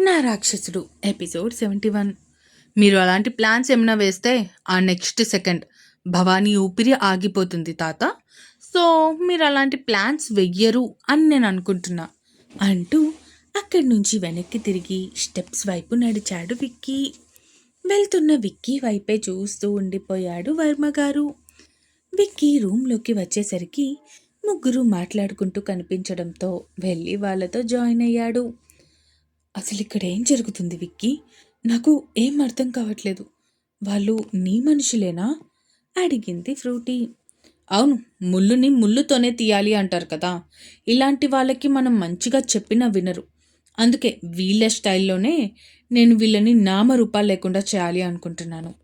నా రాక్షసుడు episode seventy one. మీరు అలాంటి ప్లాన్స్ ఏమైనా వేస్తే ఆ నెక్స్ట్ సెకండ్ భవానీ ఊపిరి ఆగిపోతుంది తాత. సో మీరు అలాంటి ప్లాన్స్ వెయ్యరు అని నేను అనుకుంటున్నా అంటూ అక్కడి నుంచి వెనక్కి తిరిగి స్టెప్స్ వైపు నడిచాడు విక్కీ. వెళ్తున్న విక్కీ వైపే చూస్తూ ఉండిపోయాడు వర్మ గారు. విక్కీ రూమ్లోకి వచ్చేసరికి ముగ్గురు మాట్లాడుకుంటూ కనిపించడంతో వెళ్ళి వాళ్ళతో జాయిన్ అయ్యాడు. అసలు ఇక్కడ ఏం జరుగుతుంది విక్కీ? నాకు ఏం అర్థం కావట్లేదు. వాళ్ళు నీ మనుషులేనా? అడిగింది ఫ్రూటీ. అవును ముళ్ళుని ముళ్ళుతోనే తీయాలి అంటారు కదా. ఇలాంటి వాళ్ళకి మనం మంచిగా చెప్పినా వినరు. అందుకే వీళ్ళ స్టైల్లోనే నేను వీళ్ళని నామరూపాలు లేకుండా చేయాలి అనుకుంటున్నాను.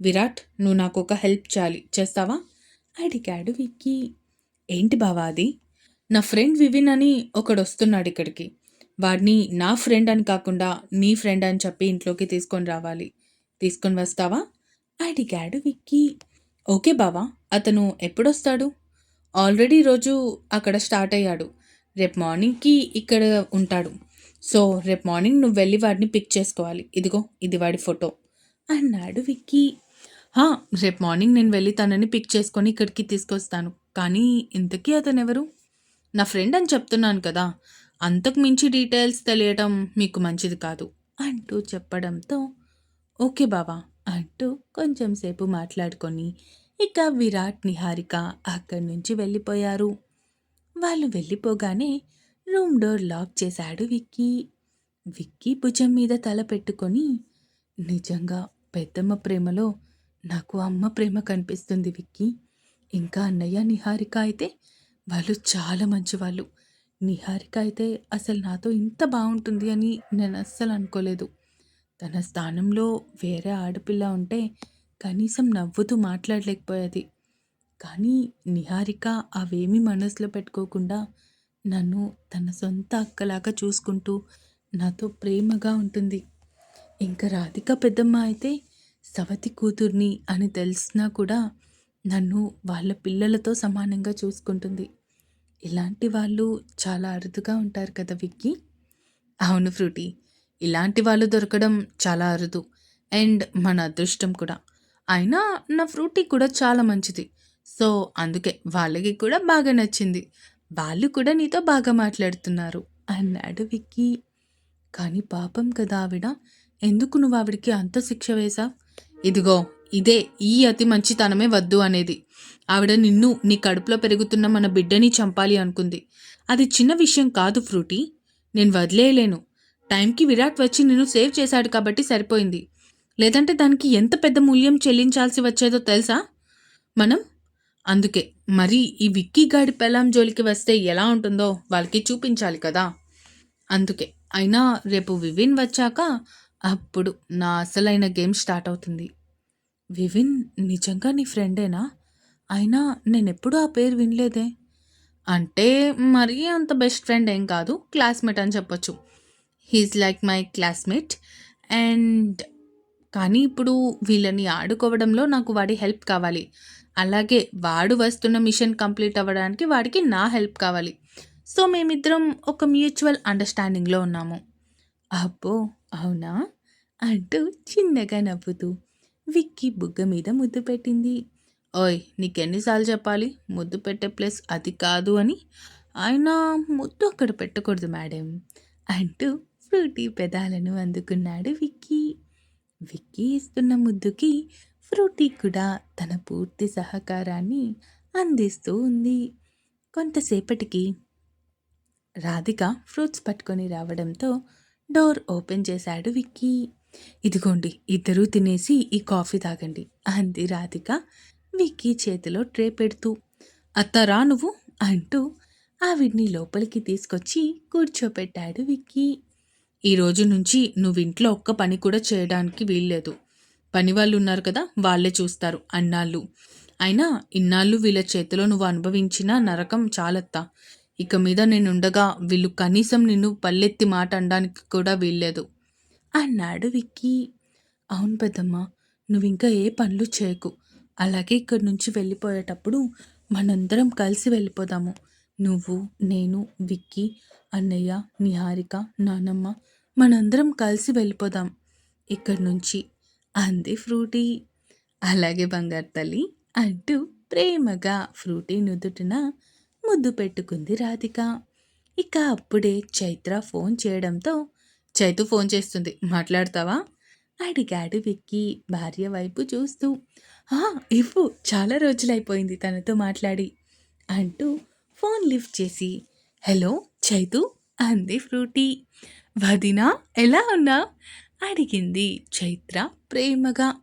విరాట్ నువ్వు నాకు ఒక హెల్ప్ చేయాలి. చేస్తావా? అడిగాడు విక్కీ. ఏంటి బావా అది? నా ఫ్రెండ్ వివిన్ అని ఒకడు వస్తున్నాడు ఇక్కడికి. వాడిని నా ఫ్రెండ్ అని కాకుండా నీ ఫ్రెండ్ అని చెప్పి ఇంట్లోకి తీసుకొని రావాలి. తీసుకొని వస్తావా? అడిగాడు విక్కీ. ఓకే బావా అతను ఎప్పుడొస్తాడు? ఆల్రెడీ రోజు అక్కడ స్టార్ట్ అయ్యాడు. రేపు మార్నింగ్కి ఇక్కడ ఉంటాడు. సో రేపు మార్నింగ్ నువ్వు వెళ్ళి వాడిని పిక్ చేసుకోవాలి. ఇదిగో ఇది వాడి ఫోటో అన్నాడు విక్కీ. "హా, రేపు మార్నింగ్ నేను వెళ్ళి తనని పిక్ చేసుకొని ఇక్కడికి తీసుకొస్తాను. కానీ ఇంతకీ అతను ఎవరు నా ఫ్రెండ్ అని చెప్తున్నాను కదా. అంతకు మించి డీటెయిల్స్ తెలియటం మీకు మంచిది కాదు అంటూ చెప్పడంతో ఓకే బావా అంటూ కొంచెం సేపు మాట్లాడుకొని ఇక విరాట్ నిహారిక అక్కడి నుంచి వెళ్ళిపోయారు. వాళ్ళు వెళ్ళిపోగానే రూమ్ డోర్ లాక్ చేశాడు విక్కీ. విక్కీ భుజం మీద తల పెట్టుకొని నిజంగా పెద్దమ్మ ప్రేమలో నాకు అమ్మ ప్రేమ కనిపిస్తుంది విక్కీ. ఇంకా అన్నయ్య నిహారిక అయితే వాళ్ళు చాలా మంచివాళ్ళు. నిహారిక అయితే అసలు నాతో ఇంత బాగుంటుంది అని నేను అస్సలు అనుకోలేదు. తన స్థానంలో వేరే ఆడపిల్ల ఉంటే కనీసం నవ్వుతూ మాట్లాడలేకపోయేది. కానీ నిహారిక అవేమీ మనసులో పెట్టుకోకుండా నన్ను తన సొంత అక్కలాగా చూసుకుంటూ నాతో ప్రేమగా ఉంటుంది. ఇంకా రాధిక పెద్దమ్మ అయితే సవతి కూతుర్ని అని తెలిసినా కూడా నన్ను వాళ్ళ పిల్లలతో సమానంగా చూసుకుంటుంది. ఇలాంటి వాళ్ళు చాలా అరుదుగా ఉంటారు కదా విక్కీ? అవును ఫ్రూటీ. ఇలాంటి వాళ్ళు దొరకడం చాలా అరుదు. అండ్ మన అదృష్టం కూడా. అయినా నా ఫ్రూటీ కూడా చాలా మంచిది. సో అందుకే వాళ్ళకి కూడా బాగా నచ్చింది. వాళ్ళు కూడా నీతో బాగా మాట్లాడుతున్నారు. అన్నాడు విక్కీ. కానీ పాపం కదా ఆవిడ. ఎందుకు నువ్వు ఆవిడికి అంత శిక్ష వేశావు? ఇదిగో ఇదే ఈ అతి మంచితనమే వద్దు అనేది. ఆవిడ నిన్ను నీ కడుపులో పెరుగుతున్న మన బిడ్డని చంపాలి అనుకుంది. అది చిన్న విషయం కాదు ఫ్రూటీ. నేను వదిలేయలేను. టైంకి విరాట్ వచ్చి నిన్ను సేవ్ చేశాడు కాబట్టి సరిపోయింది. లేదంటే దానికి ఎంత పెద్ద మూల్యం చెల్లించాల్సి వచ్చేదో తెలుసా? మనం? అందుకే. మరి ఈ విక్కీ గాడి పెళ్ళాం జోలికి వస్తే ఎలా ఉంటుందో వాళ్ళకి చూపించాలి కదా. అందుకే. అయినా రేపు వివిన్ వచ్చాక అప్పుడు నా అసలైన గేమ్ స్టార్ట్ అవుతుంది. వివిన్ నిజంగా నీ ఫ్రెండేనా? అయినా నేనెప్పుడూ ఆ పేరు వినలేదే. అంటే మరీ అంత బెస్ట్ ఫ్రెండ్ ఏం కాదు క్లాస్మేట్ అని చెప్పొచ్చు. He's like my classmate. And కానీ ఇప్పుడు వీళ్ళని ఆడుకోవడంలో నాకు వాడి హెల్ప్ కావాలి. అలాగే వాడు వస్తున్న మిషన్ కంప్లీట్ అవ్వడానికి వాడికి నా హెల్ప్ కావాలి. సో మేమిద్దరం ఒక మ్యూచువల్ అండర్స్టాండింగ్లో ఉన్నాము. అబ్బో అవునా? అంటూ చిన్నగా నవ్వుతూ విక్కీ బుగ్గ మీద ముద్దు పెట్టింది. ఓయ్ నీకెన్నిసార్లు చెప్పాలి? ముద్దు పెట్టే ప్లేస్ అది కాదు అని ఆయన ముద్దు అక్కడ పెట్టకూడదు మేడం అంటూ ఫ్రూటీ పెదాలను అందుకున్నాడు విక్కీ. విక్కీ ఇస్తున్న ముద్దుకి ఫ్రూటీ కూడా తన పూర్తి సహకారాన్ని అందిస్తూ ఉంది. కొంతసేపటికి రాధిక ఫ్రూట్స్ పట్టుకొని రావడంతో డోర్ ఓపెన్ చేశాడు విక్కీ. ఇదిగోండి ఇద్దరూ తినేసి ఈ కాఫీ తాగండి అంది రాధిక. విక్కీ చేతిలో ట్రే పెడుతూ అత్తరా నువ్వు అంటూ ఆవిడ్ని లోపలికి తీసుకొచ్చి కూర్చోపెట్టాడు విక్కీ. ఈ రోజు నుంచి నువ్వు ఇంట్లో ఒక్క పని కూడా చేయడానికి వీల్లేదు. పని వాళ్ళు ఉన్నారు కదా వాళ్ళే చూస్తారు అన్నాళ్ళు. అయినా ఇన్నాళ్ళు వీళ్ళ చేతిలో నువ్వు అనుభవించిన నరకం చాలత్తా. ఇక మీద నేనుండగా వీళ్ళు కనీసం నిన్ను పల్లెత్తి మాట అనడానికి కూడా వీల్లేదు. అన్నాడు విక్కీ. అవును పెద్దమ్మ నువ్వు ఇంకా ఏ పనులు చేయకు. అలాగే ఇక్కడి నుంచి వెళ్ళిపోయేటప్పుడు మనందరం కలిసి వెళ్ళిపోదాము. నువ్వు నేను విక్కీ అన్నయ్య నిహారిక నానమ్మ మనందరం కలిసి వెళ్ళిపోదాం ఇక్కడి నుంచి అంది ఫ్రూటీ. అలాగే బంగారు తల్లి అంటూ ప్రేమగా ఫ్రూటీ నుదుటిన ముద్దు పెట్టుకుంది రాధిక. ఇక అప్పుడే చైత్ర ఫోన్ చేయడంతో చైతు ఫోన్ చేస్తుంది. మాట్లాడతావా? అడిగాడు విక్కీ. భార్య వైపు చూస్తూ ఇవ్వు. చాలా రోజులైపోయింది తనతో మాట్లాడి అంటూ ఫోన్ లిఫ్ట్ చేసి హలో చైతు అంది ఫ్రూటీ. వదినా ఎలా ఉన్నా అడిగింది చైత్ర ప్రేమగా.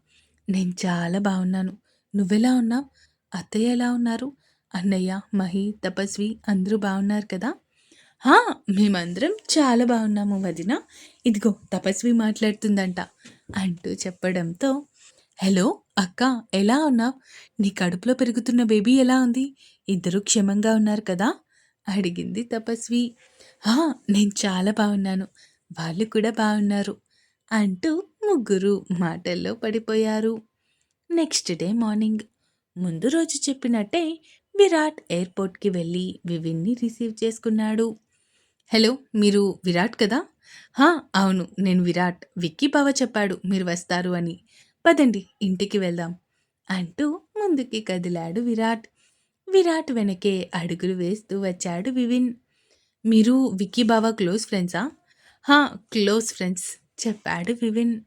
నేను చాలా బాగున్నాను. నువ్వెలా ఉన్నావు? అత్తయ్య ఎలా ఉన్నారు? అన్నయ్య మహి తపస్వి అందరూ బాగున్నారు కదా? మేమందరం చాలా బాగున్నాము వదిన. ఇదిగో తపస్వి మాట్లాడుతుందంట. అంటూ చెప్పడంతో హలో అక్క ఎలా ఉన్నావు? నీ కడుపులో పెరుగుతున్న బేబీ ఎలా ఉంది? ఇద్దరు క్షేమంగా ఉన్నారు కదా? అడిగింది తపస్వి. "హా, నేను చాలా బాగున్నాను. వాళ్ళు కూడా బాగున్నారు. అంటూ ముగ్గురు మాటల్లో పడిపోయారు. Next day morning. ముందు రోజు చెప్పినట్టే విరాట్ ఎయిర్పోర్ట్కి వెళ్ళి వివిన్ని రిసీవ్ చేసుకున్నాడు. హలో మీరు విరాట్ కదా? హా అవును నేను విరాట్. విక్కీ బావ చెప్పాడు మీరు వస్తారు అని. పదండి ఇంటికి వెళ్దాం అంటూ ముందుకి కదిలాడు విరాట్. విరాట్ వెనకే అడుగులు వేస్తూ వచ్చాడు వివిన్. మీరు విక్కీ బావ క్లోజ్ ఫ్రెండ్సా? హా క్లోజ్ ఫ్రెండ్స్ చెప్పాడు వివిన్.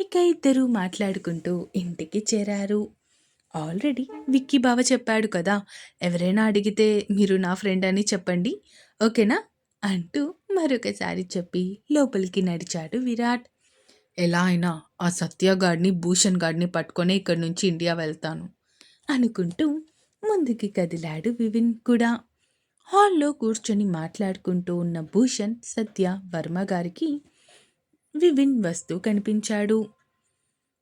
ఇక ఇద్దరు మాట్లాడుకుంటూ ఇంటికి చేరారు. ఆల్రెడీ విక్కీ బావ చెప్పాడు కదా ఎవరైనా అడిగితే మీరు నా ఫ్రెండ్ అని చెప్పండి. ఓకేనా? అంటూ మరొకసారి చెప్పి లోపలికి నడిచాడు విరాట్. ఎలా అయినా ఆ సత్య గాడిని భూషణ్ గాడిని పట్టుకొని ఇక్కడి నుంచి ఇండియా వెళ్తాను అనుకుంటూ ముందుకి కదిలాడు వివిన్ కూడా. హాల్లో కూర్చొని మాట్లాడుకుంటూ ఉన్న భూషణ్ సత్య వర్మ గారికి వివిన్ వస్తూ కనిపించాడు.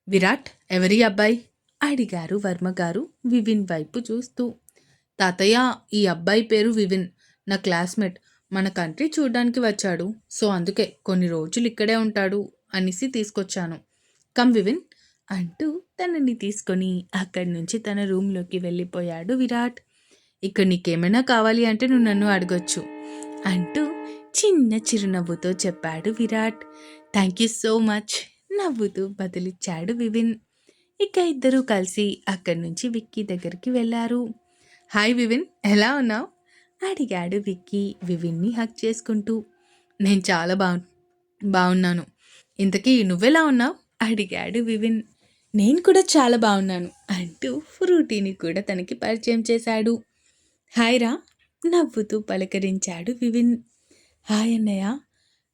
విరాట్ ఎవరి అబ్బాయి? అడిగారు వర్మ గారు వివిన్ వైపు చూస్తూ. తాతయ్య ఈ అబ్బాయి పేరు వివిన్ నా క్లాస్మేట్. మన కంట్రీ చూడ్డానికి వచ్చాడు. సో అందుకే కొన్ని రోజులు ఇక్కడే ఉంటాడు అనేసి తీసుకొచ్చాను. కమ్ వివిన్ అంటూ తనని తీసుకొని అక్కడి నుంచి తన రూమ్లోకి వెళ్ళిపోయాడు విరాట్. ఇక్కడ నీకేమైనా కావాలి అంటే నువ్వు నన్ను అడగొచ్చు అంటూ చిన్న చిరునవ్వుతో చెప్పాడు Virat. Thank you so much నవ్వుతూ బదులిచ్చాడు వివిన్. ఇక ఇద్దరూ కలిసి అక్కడి నుంచి విక్కీ దగ్గరికి వెళ్ళారు. హాయ్ వివిన్ ఎలా ఉన్నావు? అడిగాడు విక్కీ. వివిన్ని హక్ చేసుకుంటూ నేను చాలా బాగు బాగున్నాను. ఇంతకీ నువ్వెలా ఉన్నావు? అడిగాడు వివిన్. నేను కూడా చాలా బాగున్నాను అంటూ ఫ్రూటీని కూడా తనకి పరిచయం చేశాడు. హాయ్ రా నవ్వుతూ పలకరించాడు వివిన్. హాయ్ అన్నయ్య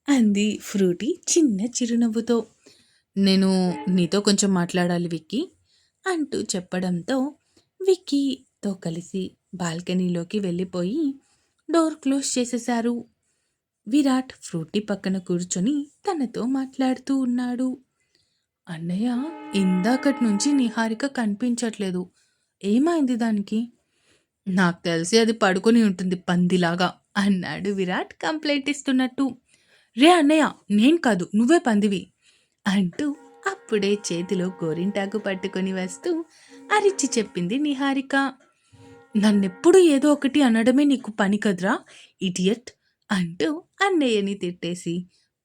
అంది ఫ్రూటీ చిన్న చిరునవ్వుతో. నేను నీతో కొంచెం మాట్లాడాలి విక్కీ అంటూ చెప్పడంతో తో కలిసి బాల్కనీలోకి వెళ్ళిపోయి డోర్ క్లోజ్ చేసేశారు. విరాట్ ఫ్రూటీ పక్కన కూర్చొని తనతో మాట్లాడుతూ ఉన్నాడు. అన్నయ్య ఇందాకటి నుంచి నిహారిక కనిపించట్లేదు. ఏమైంది దానికి? నాకు తెలిసి అది పడుకొని ఉంటుంది పందిలాగా అన్నాడు విరాట్ కంప్లైంట్ ఇస్తున్నట్టు. రే అన్నయ్య నేను కాదు నువ్వే పందివి అంటూ అప్పుడే చేతిలో గోరింటాకు పట్టుకొని వస్తూ అరిచి చెప్పింది నిహారిక. నన్నెప్పుడు ఏదో ఒకటి అనడమే నీకు పని కదరా ఇడియట్ అంటూ అన్నయ్యని తిట్టేసి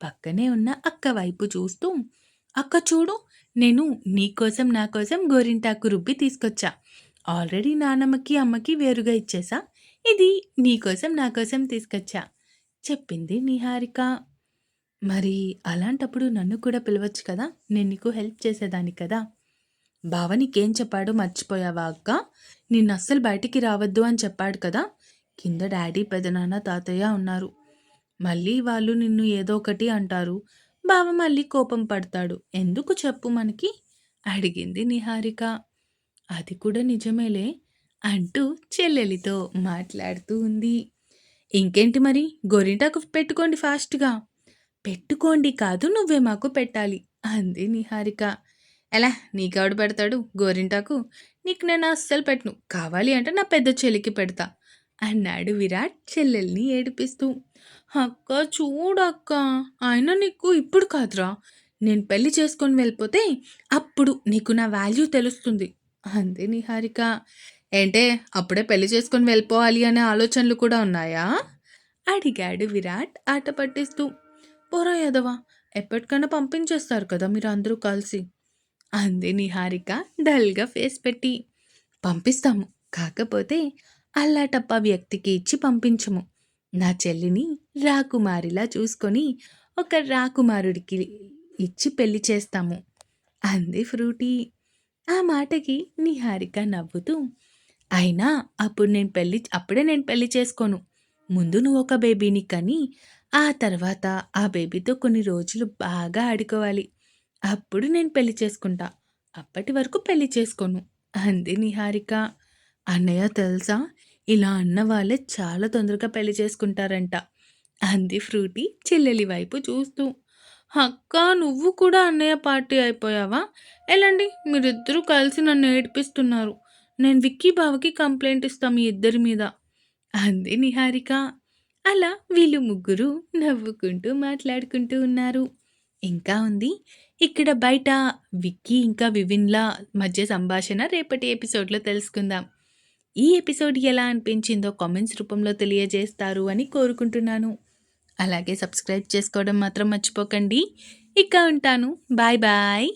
పక్కనే ఉన్న అక్క వైపు చూస్తూ అక్క చూడు నేను నీకోసం నా కోసం గోరింటాకు రుబ్బి తీసుకొచ్చా. ఆల్రెడీ నానమ్మకి అమ్మకి వేరుగా ఇచ్చేసా. ఇది నీకోసం నా కోసం తీసుకొచ్చా. చెప్పింది నిహారిక. మరి అలాంటప్పుడు నన్ను కూడా పిలవచ్చు కదా నేను నీకు హెల్ప్ చేసేదాన్ని కదా. బావ నీకేం చెప్పాడో మర్చిపోయావా అక్క? నిన్ను అస్సలు బయటికి రావద్దు అని చెప్పాడు కదా? కింద డాడీ పెదనాన్న తాతయ్య ఉన్నారు. మళ్ళీ వాళ్ళు నిన్ను ఏదో ఒకటి అంటారు. బావ మళ్ళీ కోపం పడతాడు. ఎందుకు చెప్పు మనకి? అడిగింది నిహారిక. అది కూడా నిజమేలే అంటూ చెల్లెలితో మాట్లాడుతూ ఉంది. ఇంకేంటి మరి? గోరింటాకు పెట్టుకోండి ఫాస్ట్గా. పెట్టుకోండి కాదు నువ్వే మాకు పెట్టాలి అంది నిహారిక. ఎలా? నీకెవడు పెడతాడు గోరింటాకు. నీకు నేను అస్సలు పెట్టను. కావాలి అంటే నా పెద్ద చెల్లికి పెడతా అన్నాడు విరాట్ చెల్లెల్ని ఏడిపిస్తూ. అక్క చూడక్క ఆయన నీకు ఇప్పుడు కాదురా. నేను పెళ్ళి చేసుకొని వెళ్ళిపోతే అప్పుడు నీకు నా వాల్యూ తెలుస్తుంది అంది నిహారిక. ఏంటే అప్పుడే పెళ్ళి చేసుకొని వెళ్ళిపోవాలి అనే ఆలోచనలు కూడా ఉన్నాయా? అడిగాడు విరాట్ ఆట పట్టిస్తూ. పోరా యాదవా ఎప్పటికైనా పంపించేస్తారు కదా మీరు అందరూ కలిసి. అంది నిహారిక డల్గా ఫేస్ పెట్టి. పంపిస్తాము కాకపోతే అల్లాటప్ప వ్యక్తికి ఇచ్చి పంపించము. నా చెల్లిని రాకుమారిలా చూసుకొని ఒక రాకుమారుడికి ఇచ్చి పెళ్ళి చేస్తాము అంది ఫ్రూటీ. ఆ మాటకి నిహారిక నవ్వుతూ అయినా అప్పుడు నేను పెళ్ళి అప్పుడే నేను పెళ్ళి చేసుకోను. ముందు నువ్వు ఒక బేబీని కని ఆ తర్వాత ఆ బేబీతో కొన్ని రోజులు బాగా ఆడుకోవాలి. అప్పుడు నేను పెళ్ళి చేసుకుంటా. అప్పటి వరకు పెళ్ళి చేసుకోను. అంది నిహారిక. అన్నయ్య తెలుసా? ఇలా అన్న వాళ్ళే చాలా తొందరగా పెళ్ళి చేసుకుంటారంట. అంది ఫ్రూటీ చెల్లెలి వైపు చూస్తూ. అక్క నువ్వు కూడా అన్నయ్య పార్టీ అయిపోయావా? ఎలాండి మీరిద్దరూ కలిసి నన్ను ఏడిపిస్తున్నారు. నేను విక్కీ బావకి కంప్లైంట్ ఇస్తా మీ ఇద్దరి మీద. అంది నిహారిక. అలా వీళ్ళు ముగ్గురు నవ్వుకుంటూ మాట్లాడుకుంటూ ఉన్నారు. ఇంకా ఉంది ఇక్కడ బయట విక్కీ ఇంకా వివిన్ల మధ్య సంభాషణ రేపటి ఎపిసోడ్లో తెలుసుకుందాం. ఈ ఎపిసోడ్ ఎలా అనిపించిందో కామెంట్స్ రూపంలో తెలియజేస్తారు అని కోరుకుంటున్నాను. అలాగే సబ్స్క్రైబ్ చేసుకోవడం మాత్రం మర్చిపోకండి. ఇక ఉంటాను. Bye bye.